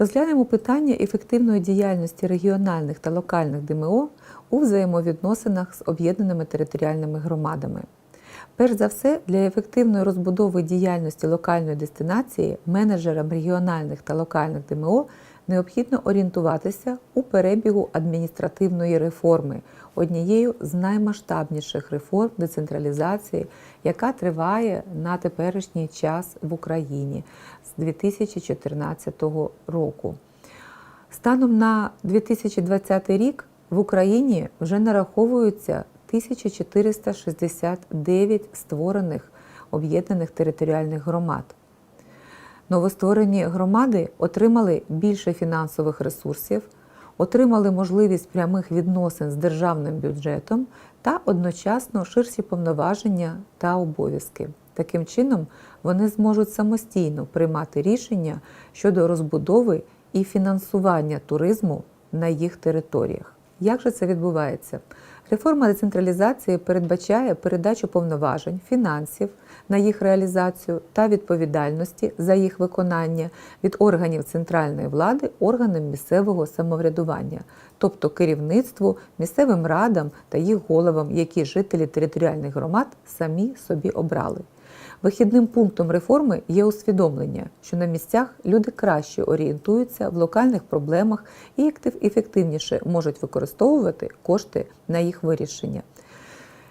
Розглянемо питання ефективної діяльності регіональних та локальних ДМО у взаємовідносинах з об'єднаними територіальними громадами. Перш за все, для ефективної розбудови діяльності локальної дестинації менеджерам регіональних та локальних ДМО необхідно орієнтуватися у перебігу адміністративної реформи, однією з наймасштабніших реформ децентралізації, яка триває на теперішній час в Україні 2014 року. Станом на 2020 рік в Україні вже нараховується 1469 створених об'єднаних територіальних громад. Новостворені громади отримали більше фінансових ресурсів, отримали можливість прямих відносин з державним бюджетом та одночасно ширші повноваження та обов'язки. Таким чином, вони зможуть самостійно приймати рішення щодо розбудови і фінансування туризму на їх територіях. Як же це відбувається? Реформа децентралізації передбачає передачу повноважень, фінансів на їх реалізацію та відповідальності за їх виконання від органів центральної влади органам місцевого самоврядування, тобто керівництву, місцевим радам та їх головам, які жителі територіальних громад самі собі обрали. Вихідним пунктом реформи є усвідомлення, що на місцях люди краще орієнтуються в локальних проблемах і ефективніше можуть використовувати кошти на їх вирішення.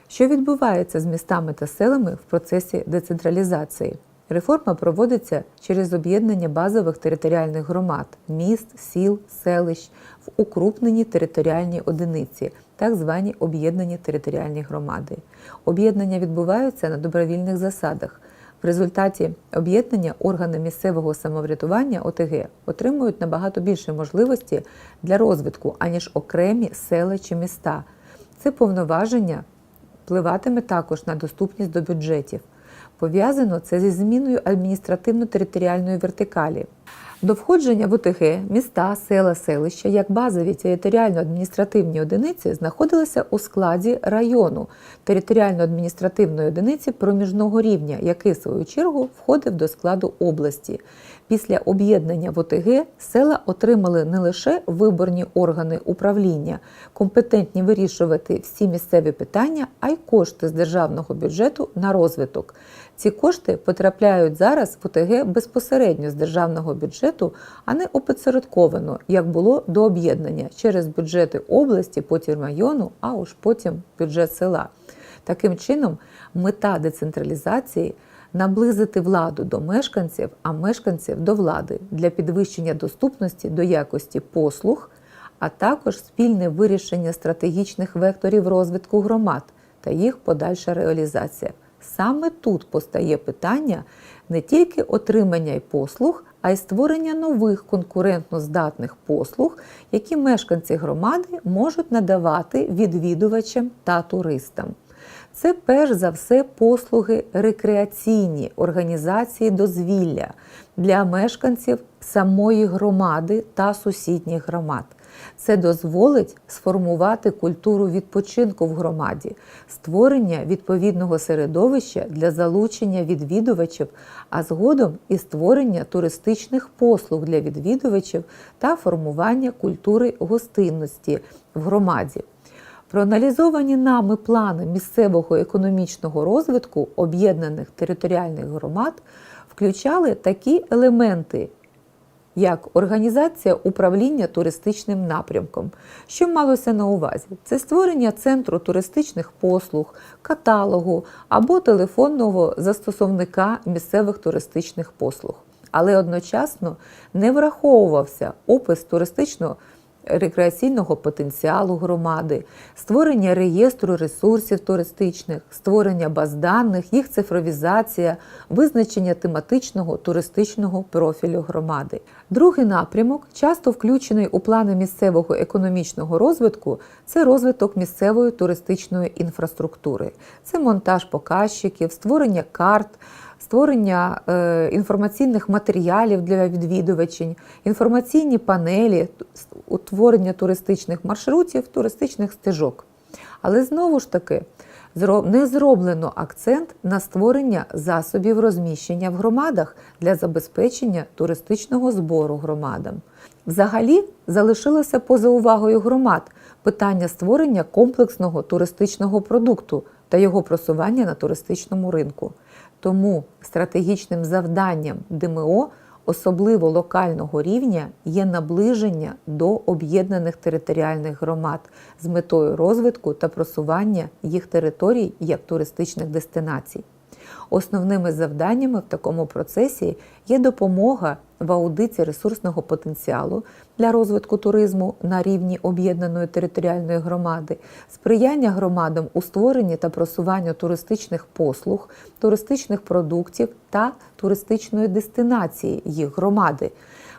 Що відбувається з містами та селами в процесі децентралізації? Реформа проводиться через об'єднання базових територіальних громад, міст, сіл, селищ в укрупнені територіальні одиниці, так звані об'єднані територіальні громади. Об'єднання відбуваються на добровільних засадах. В результаті об'єднання органи місцевого самоврядування ОТГ отримують набагато більше можливості для розвитку, аніж окремі села чи міста. Це повноваження впливатиме також на доступність до бюджетів. Пов'язано це зі зміною адміністративно-територіальної вертикалі. До входження в ОТГ міста, села, селища як базові територіально-адміністративні одиниці знаходилися у складі району територіально-адміністративної одиниці проміжного рівня, який в свою чергу входив до складу області. Після об'єднання в ОТГ села отримали не лише виборні органи управління, компетентні вирішувати всі місцеві питання, а й кошти з державного бюджету на розвиток. Ці кошти потрапляють зараз в ОТГ безпосередньо з державного бюджету, а не опосередковано, як було до об'єднання через бюджети області, потім району, а уж потім бюджет села. Таким чином, мета децентралізації наблизити владу до мешканців, а мешканців до влади для підвищення доступності до якості послуг, а також спільне вирішення стратегічних векторів розвитку громад та їх подальша реалізація. Саме тут постає питання не тільки отримання й послуг, а й створення нових конкурентно здатних послуг, які мешканці громади можуть надавати відвідувачам та туристам. Це перш за все послуги рекреаційні організації дозвілля для мешканців самої громади та сусідніх громад. Це дозволить сформувати культуру відпочинку в громаді, створення відповідного середовища для залучення відвідувачів, а згодом і створення туристичних послуг для відвідувачів та формування культури гостинності в громаді. Проаналізовані нами плани місцевого економічного розвитку об'єднаних територіальних громад включали такі елементи, як організація управління туристичним напрямком. Що малося на увазі? Це створення центру туристичних послуг, каталогу або телефонного застосовника місцевих туристичних послуг. Але одночасно не враховувався опис туристичного рекреаційного потенціалу громади, створення реєстру ресурсів туристичних, створення баз даних, їх цифровізація, визначення тематичного туристичного профілю громади. Другий напрямок, часто включений у плани місцевого економічного розвитку, це розвиток місцевої туристичної інфраструктури. Це монтаж показчиків, створення карт, створення е, інформаційних матеріалів для відвідувачів, інформаційні панелі, утворення туристичних маршрутів, туристичних стежок. Але знову ж таки не зроблено акцент на створення засобів розміщення в громадах для забезпечення туристичного збору громадам. Взагалі залишилося поза увагою громад питання створення комплексного туристичного продукту та його просування на туристичному ринку. Тому стратегічним завданням ДМО, особливо локального рівня, є наближення до об'єднаних територіальних громад з метою розвитку та просування їх територій як туристичних дестинацій. Основними завданнями в такому процесі є допомога в аудиті ресурсного потенціалу для розвитку туризму на рівні об'єднаної територіальної громади, сприяння громадам у створенні та просуванню туристичних послуг, туристичних продуктів та туристичної дестинації їх громади.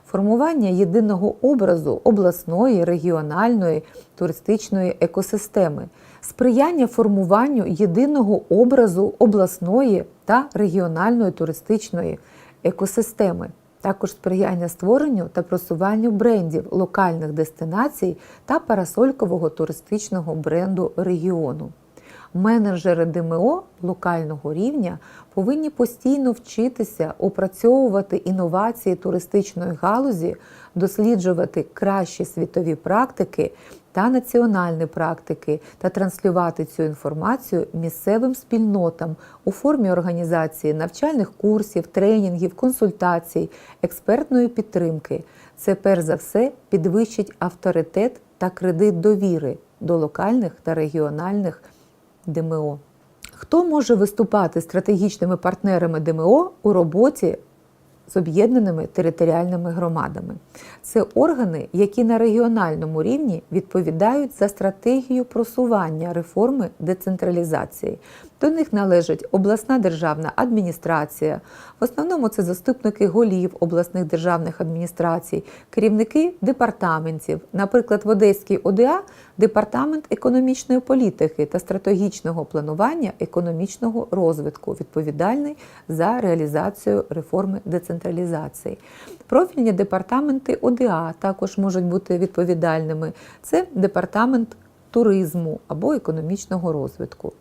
Формування єдиного образу обласної, регіональної туристичної екосистеми, сприяння формуванню єдиного образу обласної та регіональної туристичної екосистеми, також сприяння створенню та просуванню брендів локальних дестинацій та парасолькового туристичного бренду регіону. Менеджери ДМО локального рівня повинні постійно вчитися опрацьовувати інновації туристичної галузі, досліджувати кращі світові практики та національні практики та транслювати цю інформацію місцевим спільнотам у формі організації навчальних курсів, тренінгів, консультацій, експертної підтримки. Це перш за все підвищить авторитет та кредит довіри до локальних та регіональних ДМО. Хто може виступати стратегічними партнерами ДМО у роботі з об'єднаними територіальними громадами? Це органи, які на регіональному рівні відповідають за стратегію просування реформи децентралізації. До них належить обласна державна адміністрація, в основному це заступники голів обласних державних адміністрацій, керівники департаментів, наприклад, в Одеській ОДА департамент економічної політики та стратегічного планування економічного розвитку, відповідальний за реалізацію реформи децентралізації. Профільні департаменти ОДА також можуть бути відповідальними. Це департамент туризму або економічного розвитку.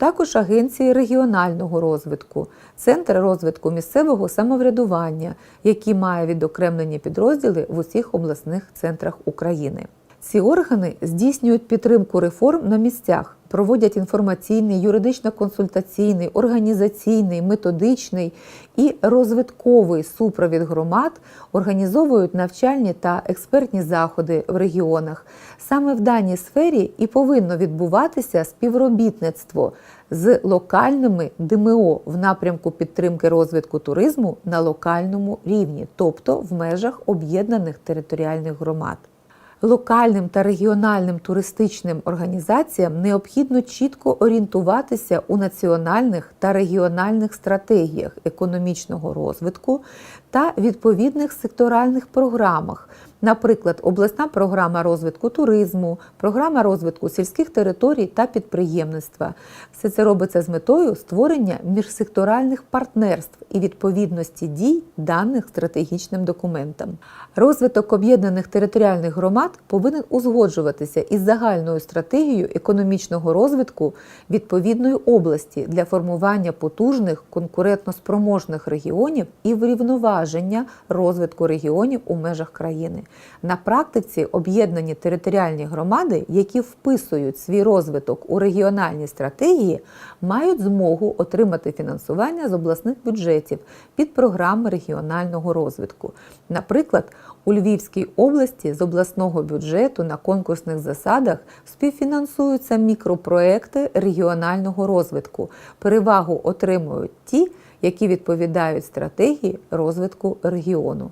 Також агенції регіонального розвитку, Центр розвитку місцевого самоврядування, які має відокремлені підрозділи в усіх обласних центрах України. Ці органи здійснюють підтримку реформ на місцях, проводять інформаційний, юридично-консультаційний, організаційний, методичний і розвитковий супровід громад, організовують навчальні та експертні заходи в регіонах. Саме в даній сфері і повинно відбуватися співробітництво з локальними ДМО в напрямку підтримки розвитку туризму на локальному рівні, тобто в межах об'єднаних територіальних громад. Локальним та регіональним туристичним організаціям необхідно чітко орієнтуватися у національних та регіональних стратегіях економічного розвитку та відповідних секторальних програмах, наприклад, обласна програма розвитку туризму, програма розвитку сільських територій та підприємництва. Все це робиться з метою створення міжсекторальних партнерств і відповідності дій даних стратегічним документам. Розвиток об'єднаних територіальних громад повинен узгоджуватися із загальною стратегією економічного розвитку відповідної області для формування потужних конкурентноспроможних регіонів і врівноваження розвитку регіонів у межах країни. На практиці об'єднані територіальні громади, які вписують свій розвиток у регіональні стратегії, мають змогу отримати фінансування з обласних бюджетів під програми регіонального розвитку. Наприклад, у Львівській області з обласного бюджету на конкурсних засадах співфінансуються мікропроекти регіонального розвитку. Перевагу отримують ті, які відповідають стратегії розвитку регіону.